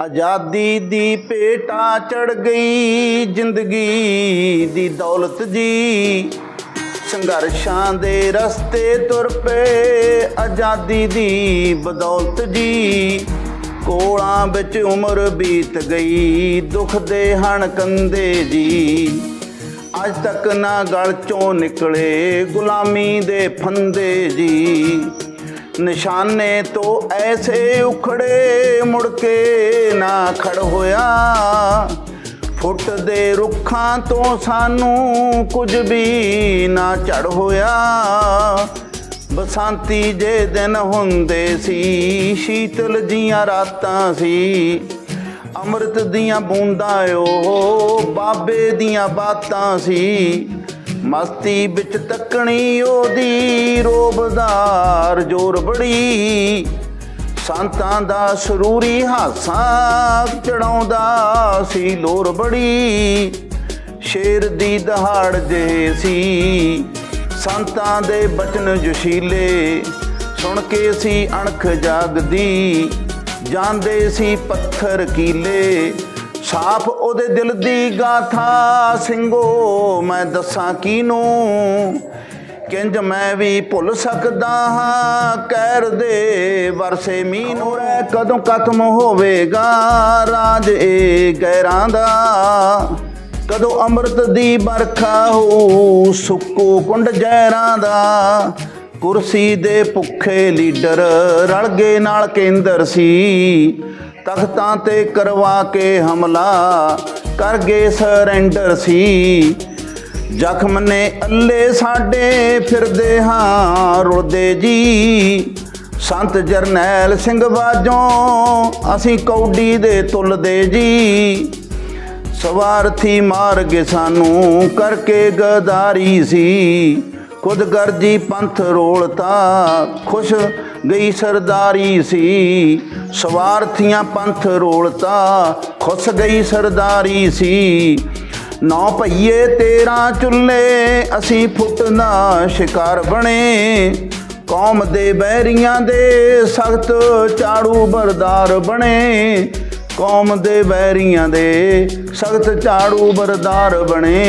ਆਜ਼ਾਦੀ ਦੀ ਪੇਟਾ ਚੜ ਗਈ, ਜ਼ਿੰਦਗੀ ਦੀ ਦੌਲਤ ਜੀ। ਸੰਘਰਸ਼ਾਂ ਦੇ ਰਸਤੇ ਤੁਰ ਪਏ, ਆਜ਼ਾਦੀ ਦੀ ਬਦੌਲਤ ਜੀ। ਕੋਲਾਂ ਵਿੱਚ ਉਮਰ ਬੀਤ ਗਈ, ਦੁੱਖ ਦੇ ਹਣ ਕੰਦੇ ਜੀ। ਅੱਜ ਤੱਕ ਨਾ ਗਲ ਚੋਂ ਨਿਕਲੇ, ਗੁਲਾਮੀ ਦੇ ਫੰਦੇ ਜੀ। ਨਿਸ਼ਾਨੇ ਤੋਂ ਐਸੇ ਉਖੜੇ ਮੁੜ ਕੇ ਨਾ ਖੜ ਹੋਇਆ। ਫੁੱਟ ਦੇ ਰੁੱਖਾਂ ਤੋਂ ਸਾਨੂੰ ਕੁਝ ਵੀ ਨਾ ਝੜ ਹੋਇਆ। ਬਸੰਤੀ ਜੇ ਦਿਨ ਹੁੰਦੇ ਸੀ, ਸ਼ੀਤਲ ਜੀਆਂ ਰਾਤਾਂ ਸੀ। ਅੰਮ੍ਰਿਤ ਦੀਆਂ ਬੂੰਦਾਂ ਓ ਬਾਬੇ ਦੀਆਂ ਬਾਤਾਂ ਸੀ। ਮਸਤੀ ਵਿੱਚ ਤੱਕਣੀ ਉਹਦੀ ਰੋਬਦਾਰ ਜੋਰ ਬੜੀ। ਸੰਤਾਂ ਦਾ ਸਰੂਰੀ ਹਾਸਾ ਚੜਾਉਂਦਾ ਸੀ ਲੋਰ ਬੜੀ। ਸ਼ੇਰ ਦੀ ਦਹਾੜ ਜੇ ਸੀ, ਸੰਤਾਂ ਦੇ ਬਚਨ ਜੁਸ਼ੀਲੇ ਸੁਣ ਕੇ ਸੀ ਅਣਖ ਜਾਗਦੀ। ਜਾਂਦੇ ਸੀ ਪੱਥਰ ਕੀਲੇ ਸਾਫ਼ ਉਹਦੇ ਦਿਲ ਦੀ ਗਾਥਾ। ਸਿੰਘੋ, ਮੈਂ ਦੱਸਾਂ ਕਿਨੂੰ ਕਿੰਜ ਮੈਂ ਵੀ ਭੁੱਲ ਸਕਦਾ ਹਾਂ। ਕਹਿਰ ਦੇ ਵਰਸੇ ਮੀਨੂ ਰਹਿ ਕਦੋਂ ਖਤਮ ਹੋਵੇਗਾ? ਰਾਜ ਇਹ ਗੈਰਾਂ ਦਾ। ਕਦੋਂ ਅੰਮ੍ਰਿਤ ਦੀ ਬਰਖਾ ਹੋ ਸੁੱਕੋ ਕੁੰਡ ਜੈਰਾਂ ਦਾ। ਕੁਰਸੀ ਦੇ ਭੁੱਖੇ ਲੀਡਰ ਰਲ ਗਏ ਨਾਲ ਕੇਂਦਰ ਸੀ। ਤਖਤਾਂ ਤੇ ਕਰਵਾ ਕੇ ਹਮਲਾ ਕਰ ਗਏ ਸਰੈਂਡਰ ਸੀ। ਜ਼ਖਮ ਨੇ ਅੱਲੇ ਸਾਡੇ ਫਿਰਦੇ ਹਾਂ, ਰੁਲਦੇ ਜੀ। ਸੰਤ ਜਰਨੈਲ ਸਿੰਘ ਬਾਜੋਂ ਅਸੀਂ ਕੌਡੀ ਦੇ ਤੁਲਦੇ ਜੀ। ਸਵਾਰਥੀ ਮਾਰ ਗਏ ਸਾਨੂੰ ਕਰਕੇ ਗਦਾਰੀ ਸੀ। ਖੁਦ ਗਰਜੀ ਪੰਥ ਰੋਲਤਾ ਖੁਸ਼ ਗਈ ਸਰਦਾਰੀ ਸੀ। ਸਵਾਰਥੀਆਂ ਪੰਥ ਰੋਲਤਾ ਖੁਸ਼ ਗਈ ਸਰਦਾਰੀ ਸੀ। ਨੌ ਭਈਏ ਤੇਰਾ ਚੁੱਲੇ ਅਸੀਂ ਫੁੱਟਣਾ ਸ਼ਿਕਾਰ ਬਣੇ। ਕੌਮ ਦੇ ਬੈਰੀਆਂ ਦੇ ਸਖਤ ਝਾੜੂ ਬਰਦਾਰ ਬਣੇ। ਕੌਮ ਦੇ ਬੈਰੀਆਂ ਦੇ ਸਖਤ ਝਾੜੂ ਬਰਦਾਰ ਬਣੇ।